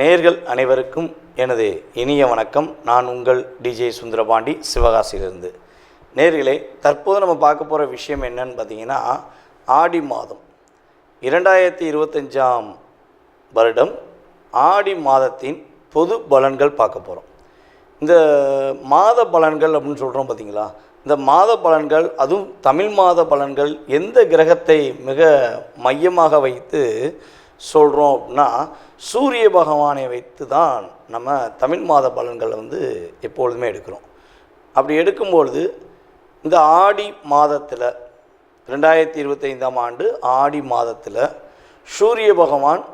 நேர்கள் அனைவருக்கும் எனது இனிய வணக்கம். நான் உங்கள் டிஜே சுந்தரபாண்டி சிவகாசியிலிருந்து. நேர்களே தற்போது நம்ம பார்க்க போகிற விஷயம் என்னன்னு பார்த்தீங்கன்னா ஆடி மாதம். இரண்டாயிரத்தி இருபத்தஞ்சாம் வருடம் ஆடி மாதத்தின் பொது பலன்கள் பார்க்க போகிறோம் இந்த மாத பலன்கள் அப்படின்னு சொல்கிறோம் பார்த்தீங்களா இந்த மாத பலன்கள் அதுவும் தமிழ் மாத பலன்கள் எந்த கிரகத்தை மிக மையமாக வைத்து சொல்கிறோம் அப்படின்னா சூரிய பகவானை வைத்து தான் நம்ம தமிழ் மாத பலன்களை வந்து எப்பொழுதுமே எடுக்கிறோம். அப்படி எடுக்கும்பொழுது இந்த ஆடி மாதத்தில் ரெண்டாயிரத்தி இருபத்தைந்தாம் ஆண்டு ஆடி மாதத்தில் சூரிய பகவான்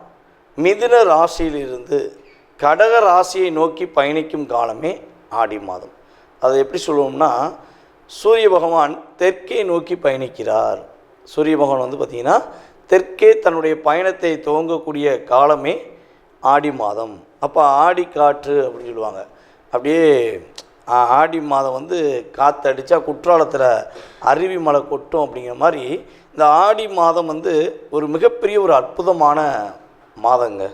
மிதுன ராசியிலிருந்து கடக ராசியை நோக்கி பயணிக்கும் காலமே ஆடி மாதம். அதை எப்படி சொல்லுவோம்னா சூரிய பகவான் தெற்கே நோக்கி பயணிக்கிறார். சூரிய பகவான் வந்து பார்த்திங்கன்னா தெற்கே தன்னுடைய பயணத்தை துவங்கக்கூடிய காலமே ஆடி மாதம். அப்போ ஆடி காற்று அப்படின்னு சொல்லுவாங்க. அப்படியே ஆடி மாதம் வந்து காற்றடிச்சா குற்றாலத்தில் அருவி மலை கொட்டும் அப்படிங்கிற மாதிரி இந்த ஆடி மாதம் வந்து ஒரு மிகப்பெரிய ஒரு அற்புதமான மாதங்க.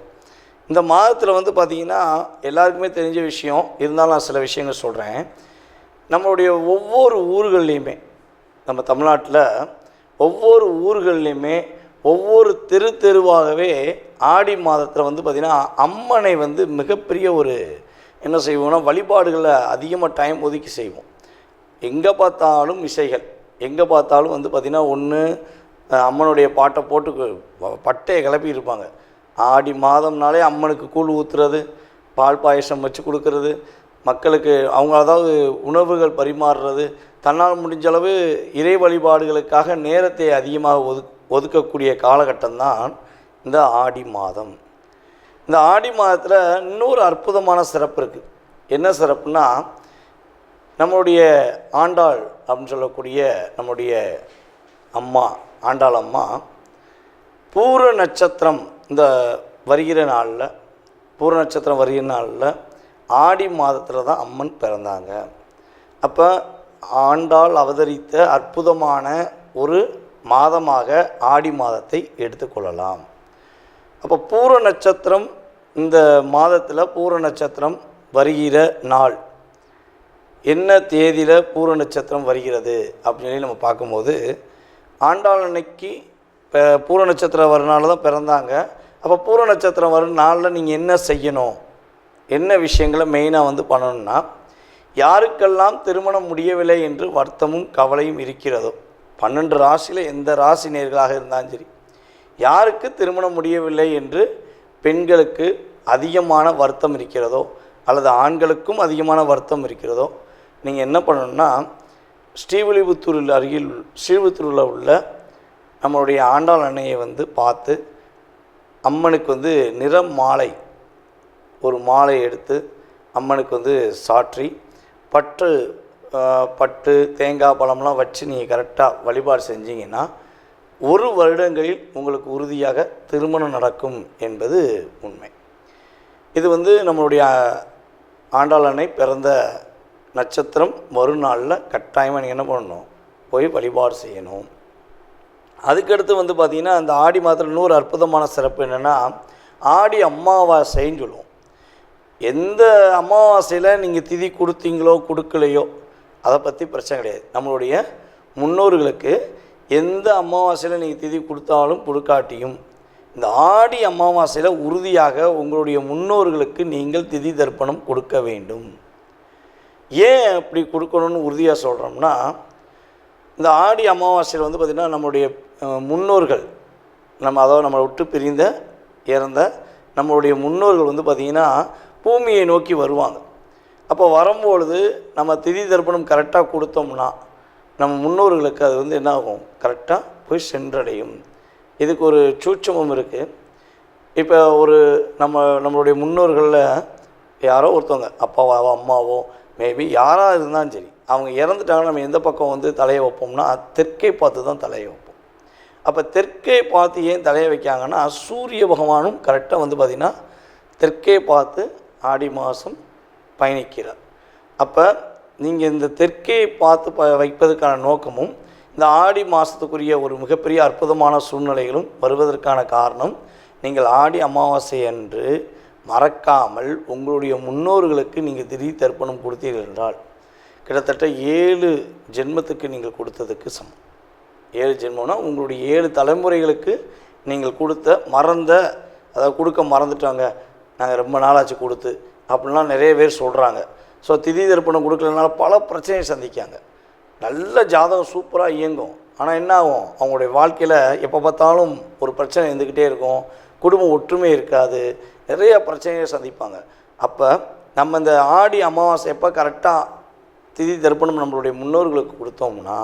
இந்த மாதத்தில் வந்து பார்த்திங்கன்னா எல்லாருக்குமே தெரிஞ்ச விஷயம் இருந்தாலும் நான் சில விஷயங்கள் சொல்கிறேன் நம்மளுடைய ஒவ்வொரு ஊர்கள்லேயுமே நம்ம தமிழ்நாட்டில் ஒவ்வொரு ஊர்கள்லேயுமே ஒவ்வொரு தெரு தெருவாகவே ஆடி மாதத்தில் வந்து பார்த்திங்கன்னா அம்மனை வந்து மிகப்பெரிய ஒரு என்ன செய்வோம்னா வழிபாடுகளை அதிகமாக டைம் ஒதுக்கி செய்வோம். எங்கே பார்த்தாலும் இசைகள் எங்கே பார்த்தாலும் வந்து பார்த்திங்கன்னா ஒன்று அம்மனுடைய பாட்டை போட்டு பட்டையை கிளப்பி இருப்பாங்க. ஆடி மாதம்னாலே அம்மனுக்கு கூழ் ஊற்றுறது பால் பாயசம் வச்சு கொடுக்கறது மக்களுக்கு அவங்க அதாவது உணவுகள் பரிமாறுறது தன்னால் முடிஞ்சளவு இறை வழிபாடுகளுக்காக நேரத்தை அதிகமாக ஒது ஒதுக்கக்கூடிய காலகட்டம்தான் இந்த ஆடி மாதம். இந்த ஆடி மாதத்தில் இன்னொரு அற்புதமான சிறப்பு இருக்குது என்ன சிறப்புனா நம்மளுடைய ஆண்டாள் அப்படின்னு சொல்லக்கூடிய நம்முடைய அம்மா ஆண்டாள் அம்மா பூர நட்சத்திரம் இந்த வருகிற நாளில் பூர நட்சத்திரம் வருகிற நாளில் ஆடி மாதத்தில் தான் அம்மன் பிறந்தாங்க. அப்போ ஆண்டாள் அவதரித்த அற்புதமான ஒரு மாதமாக ஆடி மாதத்தை எடுத்துக்கொள்ளலாம் அப்போ பூர நட்சத்திரம் இந்த மாதத்தில் பூர நட்சத்திரம் வருகிற நாள். என்ன தேதியில் பூர நட்சத்திரம் வருகிறது அப்படின்னு சொல்லி நம்ம பார்க்கும்போது ஆண்டாள் அன்னைக்கு இப்போ பூர நட்சத்திரம் வரனால தான் பிறந்தாங்க. அப்போ பூர நட்சத்திரம் வரும் நாளில் நீங்கள் என்ன செய்யணும்? என்ன விஷயங்களை மெயினாக வந்து பண்ணணும்னா யாருக்கெல்லாம் திருமணம் முடியவில்லை என்று வருத்தமும் கவலையும் இருக்கிறதோ பன்னெண்டு ராசியில் எந்த ராசி நேர்களாக இருந்தாலும் சரி யாருக்கு திருமணம் முடியவில்லை என்று பெண்களுக்கு அதிகமான வருத்தம் இருக்கிறதோ அல்லது ஆண்களுக்கும் அதிகமான வருத்தம் இருக்கிறதோ நீங்கள் என்ன பண்ணணும்னா ஸ்ரீவில்லிபுத்தூரில் அருகில் ஸ்ரீவில்லிபுத்தூரில் உள்ள நம்மளுடைய ஆண்டாள் அன்னையை வந்து பார்த்து அம்மனுக்கு வந்து நிறம் மாலை ஒரு மாலை எடுத்து அம்மனுக்கு வந்து சாற்றி பட்டு பட்டு தேங்காய் பழம்லாம் வச்சு நீங்கள் கரெக்டாக வழிபாடு செஞ்சீங்கன்னா ஒரு வருடங்களில் உங்களுக்கு உறுதியாக திருமணம் நடக்கும் என்பது உண்மை. இது வந்து நம்மளுடைய ஆண்டாளனை பிறந்த நட்சத்திரம் மறுநாளில் கட்டாயமாக நீங்கள் என்ன பண்ணணும்? போய் வழிபாடு செய்யணும். அதுக்கடுத்து வந்து பார்த்திங்கன்னா அந்த ஆடி மாதத்தில் இன்னொரு அற்புதமான சிறப்பு என்னென்னா ஆடி அமாவாசைன்னு சொல்லுவோம். எந்த அமாவாசையில் நீங்கள் திதி கொடுத்தீங்களோ கொடுக்கலையோ அதை பற்றி பிரச்சனை கிடையாது. நம்மளுடைய முன்னோர்களுக்கு எந்த அமாவாசையில் நீங்கள் திதி கொடுத்தாலும் கொடுக்காட்டியும் இந்த ஆடி அமாவாசையில் உறுதியாக உங்களுடைய முன்னோர்களுக்கு நீங்கள் திதி தர்ப்பணம் கொடுக்க வேண்டும். ஏன் அப்படி கொடுக்கணும்னு உறுதியாக சொல்கிறோம்னா இந்த ஆடி அமாவாசையில் வந்து பார்த்திங்கன்னா நம்மளுடைய முன்னோர்கள் நம்ம அதாவது நம்மளை விட்டு பிரிந்த இறந்த நம்மளுடைய முன்னோர்கள் வந்து பார்த்திங்கன்னா பூமியை நோக்கி வருவாங்க. அப்போ வரும்பொழுது நம்ம திதி தர்ப்பணம் கரெக்டாக கொடுத்தோம்னா நம்ம முன்னோர்களுக்கு அது வந்து என்ன ஆகும்? கரெக்டாக போய் சென்றடையும். இதுக்கு ஒரு சூட்சமம் இருக்குது இப்போ ஒரு நம்ம நம்மளுடைய முன்னோர்களில் யாரோ ஒருத்தவங்க அப்பாவோ அம்மாவோ மேபி யாராக இருந்தாலும் சரி அவங்க இறந்துட்டாங்கன்னா நம்ம எந்த பக்கம் வந்து தலையை வைப்போம்னா தெற்கே பார்த்து தான் தலையை வைப்போம். அப்போ தெற்கே பார்த்து ஏன் தலையை வைக்காங்கன்னா சூரிய பகவானும் கரெக்டாக வந்து பார்த்திங்கன்னா தெற்கே பார்த்து ஆடி மாதம் பயணிக்கிறார். அப்போ நீங்கள் இந்த தெற்கே பார்த்து ப வைப்பதற்கான நோக்கமும் இந்த ஆடி மாதத்துக்குரிய ஒரு மிகப்பெரிய அற்புதமான சூழ்நிலைகளும் வருவதற்கான காரணம் நீங்கள் ஆடி அமாவாசை அன்று மறக்காமல் உங்களுடைய முன்னோர்களுக்கு நீங்கள் திடீர் தர்ப்பணம் கொடுத்தீர்கள் என்றால் கிட்டத்தட்ட ஏழு ஜென்மத்துக்கு நீங்கள் கொடுத்ததுக்கு சமம். ஏழு ஜென்மம்னா உங்களுடைய ஏழு தலைமுறைகளுக்கு நீங்கள் கொடுத்த மறந்த அதாவது கொடுக்க மறந்துட்டாங்க நாங்கள் ரொம்ப நாளாச்சு கொடுத்து அப்படின்லாம் நிறைய பேர் சொல்கிறாங்க ஸோ திதி தர்ப்பணம் கொடுக்கலனால பல பிரச்சனையை சந்திக்காங்க. நல்ல ஜாதகம் சூப்பராக இயங்கும். ஆனால் என்ன ஆகும்? அவங்களுடைய வாழ்க்கையில் எப்போ பார்த்தாலும் ஒரு பிரச்சனை இருந்துக்கிட்டே இருக்கும். குடும்ப ஒற்றுமை இருக்காது. நிறைய பிரச்சனையை சந்திப்பாங்க. அப்போ நம்ம இந்த ஆடி அமாவாசை எப்போ கரெக்டாக திதி தர்ப்பணம் நம்மளுடைய முன்னோர்களுக்கு கொடுத்தோம்னா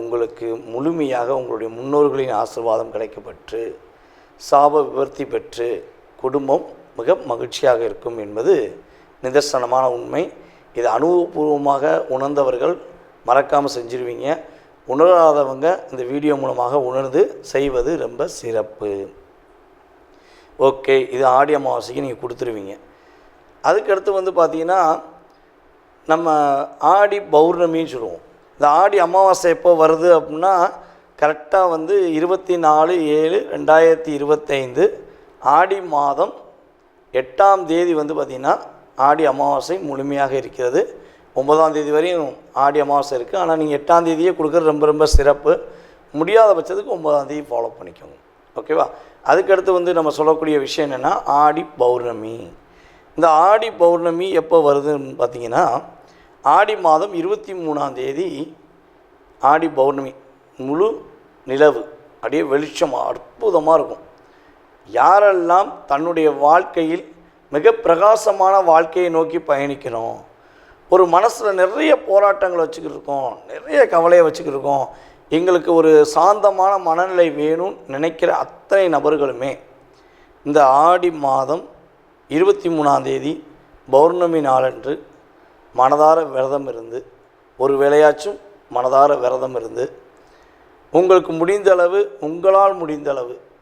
உங்களுக்கு முழுமையாக உங்களுடைய முன்னோர்களின் ஆசீர்வாதம் கிடைக்கப்பெற்று சாப விவர்த்தி பெற்று குடும்பம் மிக மகிழ்ச்சியாக இருக்கும் என்பது நிதர்சனமான உண்மை. இது அனுபவபூர்வமாக உணர்ந்தவர்கள் மறக்காமல் செஞ்சிருவீங்க. உணராதவங்க இந்த வீடியோ மூலமாக உணர்ந்து செய்வது ரொம்ப சிறப்பு. ஓகே இது ஆடி அமாவாசைக்கு நீங்கள் கொடுத்துருவீங்க. அதுக்கடுத்து வந்து பார்த்தீங்கன்னா நம்ம ஆடி பௌர்ணமின்னு சொல்லுவோம். இந்த ஆடி அமாவாசை எப்போ வருது அப்படின்னா கரெக்டாக வந்து இருபத்தி நாலு ஏழு ரெண்டாயிரத்தி இருபத்தைந்து ஆடி மாதம் எட்டாம் தேதி வந்து பார்த்திங்கன்னா ஆடி அமாவாசை முழுமையாக இருக்கிறது. ஒன்பதாம் தேதி வரையும் ஆடி அமாவாசை இருக்குது ஆனால் நீங்கள் எட்டாம் தேதியே கொடுக்குறது ரொம்ப ரொம்ப சிறப்பு. முடியாத பட்சத்துக்கு ஒன்பதாம் தேதி ஃபாலோ பண்ணிக்கோங்க. ஓகேவா அதுக்கடுத்து வந்து நம்ம சொல்லக்கூடிய விஷயம் என்னென்னா ஆடி பௌர்ணமி. இந்த ஆடி பௌர்ணமி எப்போ வருதுன்னு பார்த்தீங்கன்னா ஆடி மாதம் இருபத்தி மூணாம் தேதி ஆடி பௌர்ணமி முழு நிலவு. அப்படியே வெளிச்சம் அற்புதமாக இருக்கும். யாரெல்லாம் தன்னுடைய வாழ்க்கையில் மிக பிரகாசமான வாழ்க்கையை நோக்கி பயணிக்கிறோம் ஒரு மனசில் நிறைய போராட்டங்களை வச்சுக்கிட்டு இருக்கோம் நிறைய கவலையை வச்சுக்கிட்டு இருக்கோம் எங்களுக்கு ஒரு சாந்தமான மனநிலை வேணும்னு நினைக்கிற அத்தனை நபர்களுமே இந்த ஆடி மாதம் இருபத்தி மூணாந்தேதி பௌர்ணமி நாளன்று மனதார விரதம் இருந்து ஒரு வேளையாச்சும் மனதார விரதம் இருந்து உங்களுக்கு முடிந்த அளவு உங்களால் முடிந்தளவு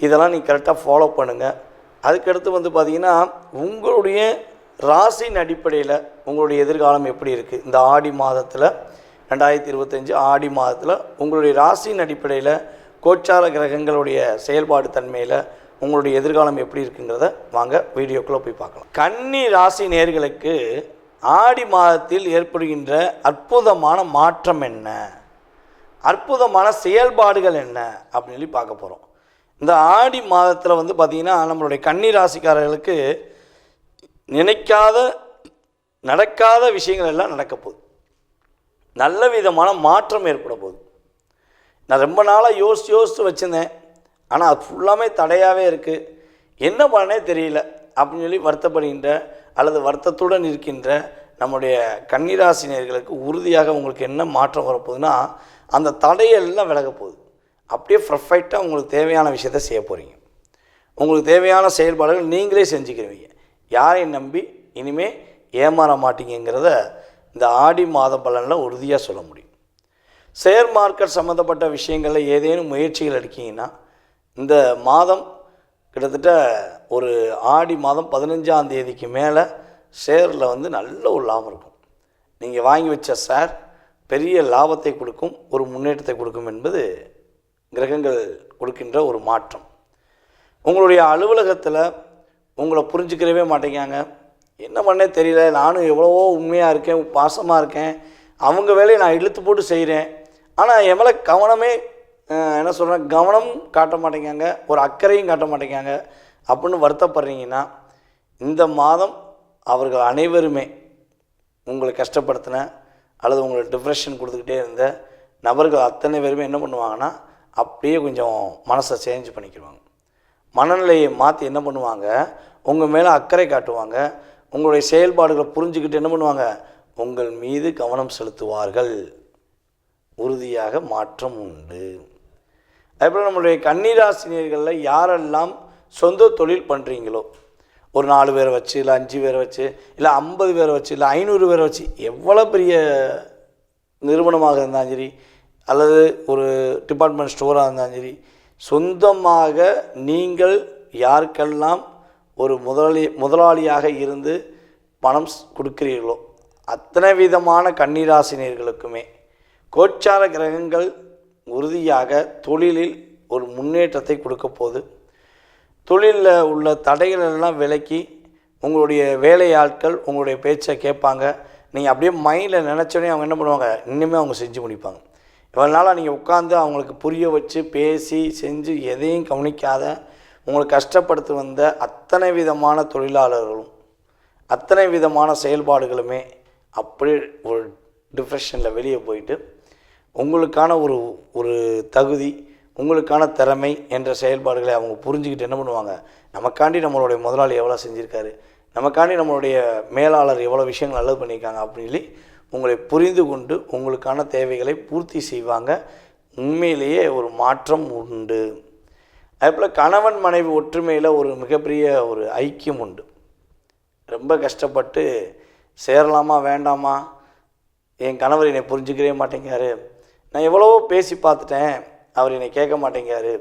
இதெல்லாம் நீ கரெக்டாக ஃபாலோ பண்ணுங்கள் அதுக்கடுத்து வந்து பார்த்திங்கன்னா உங்களுடைய ராசியின் அடிப்படையில் உங்களுடைய எதிர்காலம் எப்படி இருக்குது இந்த ஆடி மாதத்தில் ரெண்டாயிரத்தி இருபத்தஞ்சி ஆடி மாதத்தில் உங்களுடைய ராசியின் அடிப்படையில் கோச்சார கிரகங்களுடைய செயல்பாடு தன்மையில் உங்களுடைய எதிர்காலம் எப்படி இருக்குங்கிறத வாங்க வீடியோக்குள்ளே போய் பார்க்கலாம். கன்னி ராசி நேர்களுக்கு ஆடி மாதத்தில் ஏற்படுகின்ற அற்புதமான மாற்றம் என்ன? அற்புதமான செயல்பாடுகள் என்ன? அப்படின்னு சொல்லி பார்க்க போகிறோம் இந்த ஆடி மாதத்தில் வந்து பார்த்திங்கன்னா நம்மளுடைய கன்னி ராசிக்காரர்களுக்கு நினைக்காத நடக்காத விஷயங்கள் எல்லாம் நடக்க போகுது. நல்ல விதமான மாற்றம் ஏற்பட போகுது. நான் ரொம்ப நாளாக யோசித்து யோசித்து வச்சுருந்தேன். ஆனால் அது ஃபுல்லாமே தடையாகவே இருக்குது என்ன பண்ணனே தெரியல. அப்படின்னு சொல்லி வருத்தப்படுகின்ற அல்லது வருத்தத்துடன் இருக்கின்ற நம்முடைய கன்னிராசினியர்களுக்கு உறுதியாக உங்களுக்கு என்ன மாற்றம் வரப்போகுதுன்னா அந்த தடையெல்லாம் விலக போகுது. அப்படியே பர்ஃபெக்டாக உங்களுக்கு தேவையான விஷயத்த செய்ய போகிறீங்க உங்களுக்கு தேவையான செயல்பாடுகள் நீங்களே செஞ்சுக்கிறவங்க யாரையும் நம்பி இனிமேல் ஏமாற மாட்டீங்கிறத இந்த ஆடி மாத பலனில் உறுதியாக சொல்ல முடியும். ஷேர் மார்க்கெட் சம்மந்தப்பட்ட விஷயங்களில் ஏதேனும் முயற்சிகள் எடுக்கிங்கன்னா இந்த மாதம் கிட்டத்தட்ட ஒரு ஆடி மாதம் பதினஞ்சாம் தேதிக்கு மேலே ஷேரில் வந்து நல்ல ஒரு லாபம் இருக்கும். நீங்கள் வாங்கி வச்ச ஷேர் பெரிய லாபத்தை கொடுக்கும் ஒரு முன்னேற்றத்தை கொடுக்கும் என்பது கிரகங்கள் கொடுக்கின்ற ஒரு மாற்றம். உங்களுடைய அலுவலகத்தில் உங்களை புரிஞ்சுக்கிறவே மாட்டேங்காங்க என்ன பண்ணே தெரியல நானும் எவ்வளவோ உண்மையாக இருக்கேன் பாசமாக இருக்கேன். அவங்க வேலையை நான் இழுத்து போட்டு செய்கிறேன் ஆனால் என் மேலே கவனமே என்ன சொல்கிறேன் கவனம் காட்ட மாட்டேங்காங்க ஒரு அக்கறையும் காட்ட மாட்டேங்காங்க அப்படின்னு வருத்தப்படுறீங்கன்னா இந்த மாதம் அவர்கள் அனைவருமே உங்களை கஷ்டப்படுத்தின அல்லது உங்களை டிப்ரெஷன் கொடுத்துக்கிட்டே இருந்த நபர்கள் அத்தனை பேருமே என்ன பண்ணுவாங்கன்னா அப்படியே கொஞ்சம் மனசை சேஞ்ச் பண்ணிக்கிடுவாங்க. மனநிலையை மாற்றி என்ன பண்ணுவாங்க? உங்கள் மேலே அக்கறை காட்டுவாங்க. உங்களுடைய செயல்பாடுகளை புரிஞ்சுக்கிட்டு என்ன பண்ணுவாங்க? உங்கள் மீது கவனம் செலுத்துவார்கள். உறுதியாக மாற்றம் உண்டு. அதேபோல் நம்மளுடைய கன்னிராசினியர்களில் யாரெல்லாம் சொந்த தொழில் பண்ணுறீங்களோ ஒரு நாலு பேரை வச்சு இல்லை அஞ்சு பேரை வச்சு இல்லை ஐம்பது பேரை வச்சு இல்லை ஐநூறு பேரை வச்சு எவ்வளோ பெரிய நிறுவனமாக இருந்தாலும் சரி அல்லது ஒரு டிபார்ட்மெண்ட் ஸ்டோராக இருந்தாலும் சரி சொந்தமாக நீங்கள் யாருக்கெல்லாம் ஒரு முதலாளி முதலாளியாக இருந்து பணம் ஸ் கொடுக்கிறீர்களோ அத்தனை விதமான கன்னிராசினியர்களுக்குமே கோச்சார கிரகங்கள் உறுதியாக தொழிலில் ஒரு முன்னேற்றத்தை கொடுக்க போகுது. தொழிலில் உள்ள தடைகள் எல்லாம் விலக்கி உங்களுடைய வேலையாட்கள் உங்களுடைய பேச்சை கேட்பாங்க. நீங்கள் அப்படியே மைண்டில் நினச்சோடனே அவங்க என்ன பண்ணுவாங்க? இன்னுமே அவங்க செஞ்சு முடிப்பாங்க. இவ்வளோ நாளாக நீங்கள் உட்காந்து அவங்களுக்கு புரிய வச்சு பேசி செஞ்சு எதையும் கவனிக்காத உங்களை கஷ்டப்படுத்தி வந்த அத்தனை விதமான தொழிலாளர்களும் அத்தனை விதமான செயல்பாடுகளுமே அப்படியே ஒரு டிப்ரெஷனில் வெளியே போயிட்டு உங்களுக்கான ஒரு ஒரு தகுதி உங்களுக்கான திறமை என்ற செயல்பாடுகளை அவங்க புரிஞ்சுக்கிட்டு என்ன பண்ணுவாங்க? நமக்காண்டி நம்மளுடைய முதலாளி எவ்வளோ செஞ்சுருக்காரு? நமக்காண்டி நம்மளுடைய மேலாளர் எவ்வளோ விஷயங்கள் நல்லது பண்ணியிருக்காங்க அப்படின்னு சொல்லி உங்களை புரிந்து கொண்டு உங்களுக்கான தேவைகளை பூர்த்தி செய்வாங்க. உண்மையிலேயே ஒரு மாற்றம் உண்டு. அதேபோல் கணவன் மனைவி ஒற்றுமையில் ஒரு மிகப்பெரிய ஒரு ஐக்கியம் உண்டு. ரொம்ப கஷ்டப்பட்டு சேரலாமா வேண்டாமா? என் கணவர் என்னை புரிஞ்சுக்கவே மாட்டேங்கிறாரு. நான் எவ்வளவோ பேசி பார்த்துட்டேன். அவர் என்னை கேட்க மாட்டேங்காரு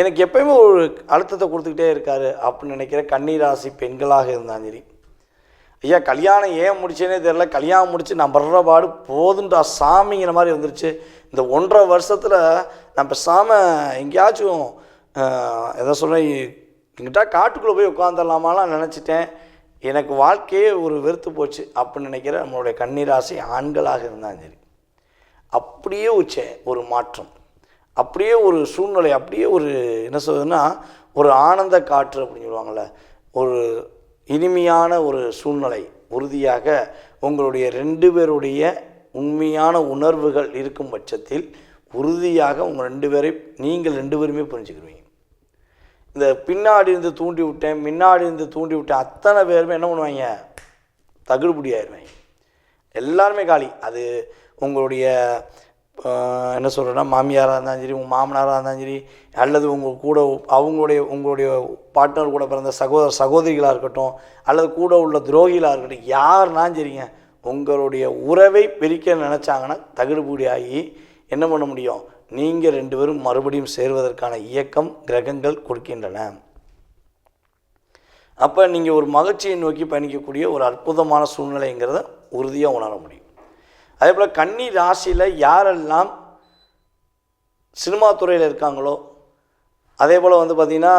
எனக்கு எப்பயுமே ஒரு அழுத்தத்தை கொடுத்துக்கிட்டே இருக்காரு அப்படின்னு நினைக்கிற கண்ணீராசி பெண்களாக இருந்தாலும் சரி. ஐயா கல்யாணம் ஏன் முடிச்சேனே தெரில கல்யாணம் முடிச்சு நான் படுற பாடு போதுன்றா சாமிங்கிற மாதிரி வந்துருச்சு இந்த ஒன்றரை வருஷத்தில் நான் பேசாமல் எங்கேயாச்சும் எதை சொல்கிறேன் எங்கிட்ட காட்டுக்குள்ளே போய் உட்காந்துடலாமாலாம் நினச்சிட்டேன். எனக்கு வாழ்க்கையே ஒரு வெறுத்து போச்சு அப்படின்னு நினைக்கிற நம்மளுடைய கன்னிராசி ஆண்களாக இருந்தாலும் சரி. அப்படியே உச்ச ஒரு மாற்றம். அப்படியே ஒரு சூழ்நிலை அப்படியே ஒரு என்ன சொல்றதுன்னா ஒரு ஆனந்த காற்று அப்படின்னு சொல்லுவாங்கள்ல ஒரு இனிமையான ஒரு சூழ்நிலை உறுதியாக உங்களுடைய ரெண்டு பேருடைய உண்மையான உணர்வுகள் இருக்கும் பட்சத்தில் உறுதியாக உங்கள் ரெண்டு பேரை நீங்கள் ரெண்டு பேருமே புரிஞ்சுக்கிடுவீங்க. இந்த பின்னாடி இருந்து தூண்டி விட்டேன் முன்னாடி இருந்து தூண்டி விட்டேன் அத்தனை பேருமே என்ன பண்ணுவாங்க? தகுடுபடி ஆயிடுவாங்க எல்லாருமே காலி. அது உங்களுடைய என்ன சொல்கிறேன்னா மாமியாராக இருந்தாலும் சரி உங்கள் மாமனாராக இருந்தாலும் சரி அல்லது உங்கள் கூட அவங்களுடைய உங்களுடைய பார்ட்னர் கூட பிறந்த சகோதர சகோதரிகளாக இருக்கட்டும் அல்லது கூட உள்ள துரோகிகளாக இருக்கட்டும் யாருனாலும் சரிங்க உங்களுடைய உறவை பிரிக்க நினச்சாங்கன்னா தகுடுபூடி ஆகி என்ன பண்ண முடியும்? நீங்கள் ரெண்டு பேரும் மறுபடியும் சேர்வதற்கான இயக்கம் கிரகங்கள் கொடுக்கின்றன. அப்போ நீங்கள் ஒரு மகிழ்ச்சியை நோக்கி பயணிக்கக்கூடிய ஒரு அற்புதமான சூழ்நிலைங்கிறத உறுதியாக உணர முடியும். அதே போல் கன்னி ராசியில் யாரெல்லாம் சினிமா துறையில் இருக்காங்களோ அதே போல் வந்து பார்த்திங்கன்னா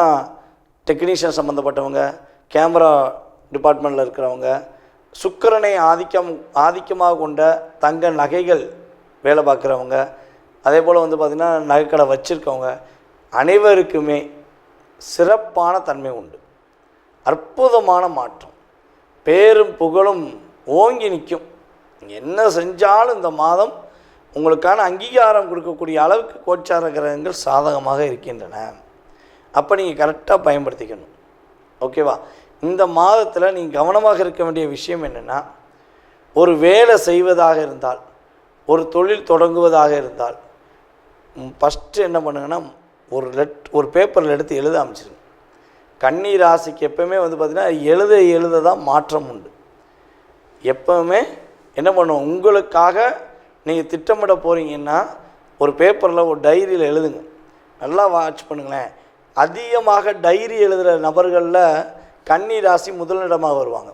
டெக்னீஷியன் சம்மந்தப்பட்டவங்க கேமரா டிபார்ட்மெண்ட்டில் இருக்கிறவங்க சுக்கிரனை ஆதிக்கம் ஆதிக்கமாக கொண்ட தங்க நகைகள் வேலை பார்க்குறவங்க அதே போல் வந்து பார்த்திங்கன்னா நகைக்கடை வச்சுருக்கவங்க அனைவருக்குமே சிறப்பான தன்மை உண்டு. அற்புதமான மாற்றம். பேரும் புகழும் ஓங்கி நிற்கும். என்ன செஞ்சாலும் இந்த மாதம் உங்களுக்கான அங்கீகாரம் கொடுக்கக்கூடிய அளவுக்கு கோச்சார கிரகங்கள் சாதகமாக இருக்கின்றன. அப்போ நீங்கள் கரெக்டாக பயன்படுத்திக்கணும். ஓகேவா இந்த மாதத்தில் நீங்கள் கவனமாக இருக்க வேண்டிய விஷயம் என்னென்னா ஒரு வேலை செய்வதாக இருந்தால் ஒரு தொழில் தொடங்குவதாக இருந்தால் ஃபஸ்ட்டு என்ன பண்ணுங்கன்னா ஒரு லெட் ஒரு பேப்பரில் எடுத்து எழுத அமைச்சிருங்க கண்ணீர் ராசிக்கு எப்பவுமே வந்து பார்த்திங்கன்னா எழுத எழுத தான் மாற்றம் உண்டு. எப்பவுமே என்ன பண்ணும் உங்களுக்காக நீங்கள் திட்டமிட போகிறீங்கன்னா ஒரு பேப்பரில் ஒரு டைரியில் எழுதுங்க. நல்லா வாட்ச் பண்ணுங்களேன். அதிகமாக டைரி எழுதுகிற நபர்களில் கன்னி ராசி முதலிடமாக வருவாங்க.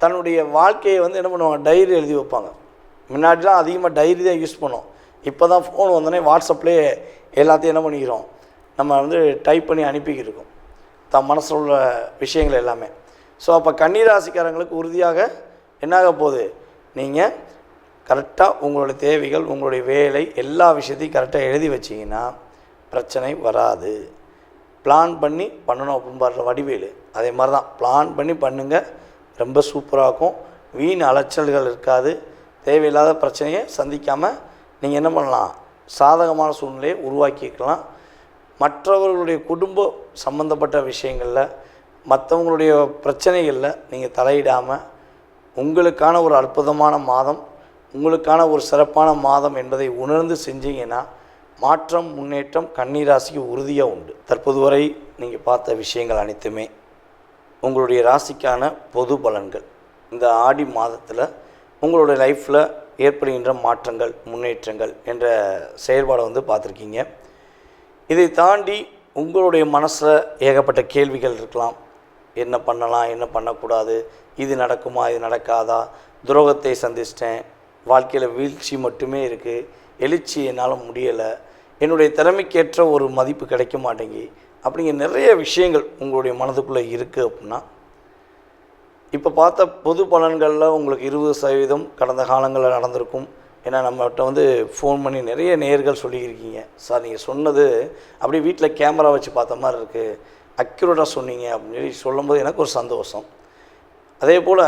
தன்னுடைய வாழ்க்கையை வந்து என்ன பண்ணுவாங்க? டைரி எழுதி வைப்பாங்க. முன்னாடிலாம் அதிகமாக டைரி தான் யூஸ் பண்ணோம் இப்போ தான் ஃபோன் வந்தோடனே வாட்ஸ்அப்லேயே எல்லாத்தையும் என்ன பண்ணிக்கிறோம்? நம்ம வந்து டைப் பண்ணி அனுப்பிக்கிருக்கோம் தன் மனசில் உள்ள விஷயங்கள் எல்லாமே. ஸோ அப்போ கன்னிராசிக்காரங்களுக்கு உறுதியாக என்னாக போகுது? நீங்கள் கரெக்டாக உங்களுடைய தேவைகள் உங்களுடைய வேலை எல்லா விஷயத்தையும் கரெக்டாக எழுதி வச்சிங்கன்னா பிரச்சனை வராது. பிளான் பண்ணி பண்ணணும் அப்படின்னு பாடுற வடிவேலு. அதே மாதிரி தான் பிளான் பண்ணி பண்ணுங்கள் ரொம்ப சூப்பராக இருக்கும். வீண் அலைச்சல்கள் இருக்காது. தேவையில்லாத பிரச்சனையை சந்திக்காமல் நீங்கள் என்ன பண்ணலாம்? சாதகமான சூழ்நிலையை உருவாக்கிக்கலாம் மற்றவர்களுடைய குடும்ப சம்பந்தப்பட்ட விஷயங்களில் மற்றவங்களுடைய பிரச்சனைகளில் நீங்கள் தலையிடாமல் உங்களுக்கான ஒரு அற்புதமான மாதம் உங்களுக்கான ஒரு சிறப்பான மாதம் என்பதை உணர்ந்து செஞ்சீங்கன்னா மாற்றம் முன்னேற்றம் கன்னிராசிக்கு உறுதியாக உண்டு. தற்போது வரை நீங்கள் பார்த்த விஷயங்கள் அனைத்துமே உங்களுடைய ராசிக்கான பொது பலன்கள். இந்த ஆடி மாதத்தில் உங்களுடைய லைஃப்பில் ஏற்படுகின்ற மாற்றங்கள் முன்னேற்றங்கள் என்ற செயல்பாடை வந்து பார்த்துருக்கீங்க. இதை தாண்டி உங்களுடைய மனசில் ஏகப்பட்ட கேள்விகள் இருக்கலாம். என்ன பண்ணலாம் என்ன பண்ணக்கூடாது இது நடக்குமா இது நடக்காதா? துரோகத்தை சந்திச்சிட்டேன். வாழ்க்கையில் வீழ்ச்சி மட்டுமே இருக்குது எழுச்சி என்னால் முடியலை. என்னுடைய திறமைக்கேற்ற ஒரு மதிப்பு கிடைக்க மாட்டேங்கி. அப்படிங்கிற நிறைய விஷயங்கள் உங்களுடைய மனதுக்குள்ளே இருக்குது அப்படின்னா இப்போ பார்த்த பொது பலன்களில் உங்களுக்கு இருபது சதவீதம் கடந்த காலங்களில் நடந்திருக்கும். ஏன்னா நம்மகிட்ட வந்து ஃபோன் பண்ணி நிறைய நேர்கள் சொல்லியிருக்கீங்க. சார் நீங்கள் சொன்னது அப்படியே வீட்டில் கேமரா வச்சு பார்த்த மாதிரி இருக்குது அக்யூரேட்டாக சொன்னீங்க அப்படின்னு சொல்லி சொல்லும்போது எனக்கு ஒரு சந்தோஷம். அதே போல்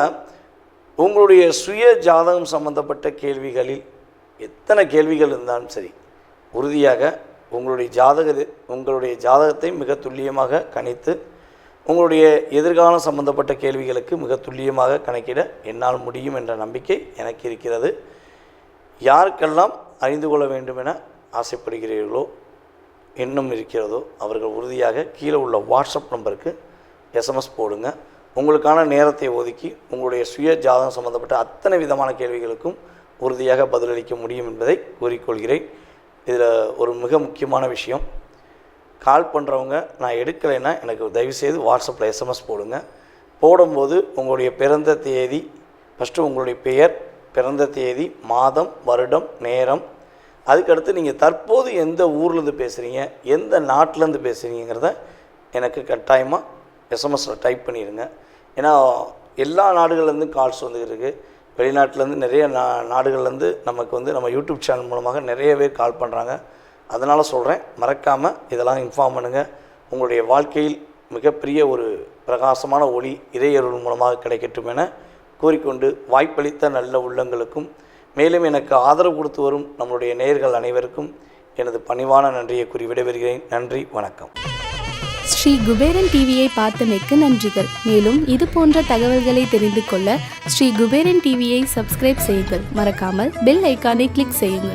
உங்களுடைய சுய ஜாதகம் சம்பந்தப்பட்ட கேள்விகளில் எத்தனை கேள்விகள் இருந்தாலும் சரி உறுதியாக உங்களுடைய ஜாதக உங்களுடைய ஜாதகத்தை மிக துல்லியமாக கணித்து உங்களுடைய எதிர்காலம் சம்பந்தப்பட்ட கேள்விகளுக்கு மிக துல்லியமாக கணக்கிட என்னால் முடியும் என்ற நம்பிக்கை எனக்கு இருக்கிறது. யாருக்கெல்லாம் அறிந்து கொள்ள வேண்டும் என ஆசைப்படுகிறீர்களோ எண்ணம் இருக்கிறதோ அவர்கள் உறுதியாக கீழே உள்ள வாட்ஸ்அப் நம்பருக்கு எஸ்எம்எஸ் போடுங்க. உங்களுக்கான நேரத்தை ஒதுக்கி உங்களுடைய சுய ஜாதகம் சம்பந்தப்பட்ட அத்தனை விதமான கேள்விகளுக்கும் உறுதியாக பதிலளிக்க முடியும் என்பதை கூறிக்கொள்கிறேன். இதில் ஒரு மிக முக்கியமான விஷயம் கால் பண்ணுறவங்க நான் எடுக்கலைன்னா எனக்கு தயவுசெய்து வாட்ஸ்அப்பில் எஸ்எம்எஸ் போடுங்க. போடும்போது உங்களுடைய பிறந்த தேதி ஃபஸ்ட்டு உங்களுடைய பெயர் பிறந்த தேதி மாதம் வருடம் நேரம் அதுக்கடுத்து நீங்கள் தற்போது எந்த ஊர்லேருந்து பேசுகிறீங்க எந்த நாட்டிலேருந்து பேசுகிறீங்கிறத எனக்கு கட்டாயமாக எஸ்எம்எஸில் டைப் பண்ணிடுங்க ஏன்னா எல்லா நாடுகள்லேருந்தும் கால்ஸ் வந்துருக்கு இருக்குது வெளிநாட்டிலேருந்து நிறைய நா நாடுகள்லேருந்து நமக்கு வந்து நம்ம யூடியூப் சேனல் மூலமாக நிறைய பேர் கால் பண்ணுறாங்க அதனால் சொல்கிறேன் மறக்காமல் இதெல்லாம் இன்ஃபார்ம் பண்ணுங்கள் உங்களுடைய வாழ்க்கையில் மிகப்பெரிய ஒரு பிரகாசமான ஒளி இறையருள் மூலமாக கிடைக்கட்டும் என கூறிக்கொண்டு வாய்ப்பளித்த நல்ல உள்ளங்களுக்கும் மேலும் எனக்கு ஆதரவு கொடுத்து வரும் நம்முடைய நேயர்கள் அனைவருக்கும் எனது பணிவான நன்றியை கூறி விடைபெறுகிறேன். நன்றி வணக்கம். ஸ்ரீ குபேரன் டிவியை பார்த்தமைக்கு நன்றிகள். மேலும் இது போன்ற தகவல்களை தெரிந்து கொள்ள ஸ்ரீ குபேரன் டிவியை சப்ஸ்கிரைப் செய்யுங்கள். மறக்காமல் பெல் ஐக்கானை கிளிக் செய்யுங்கள்.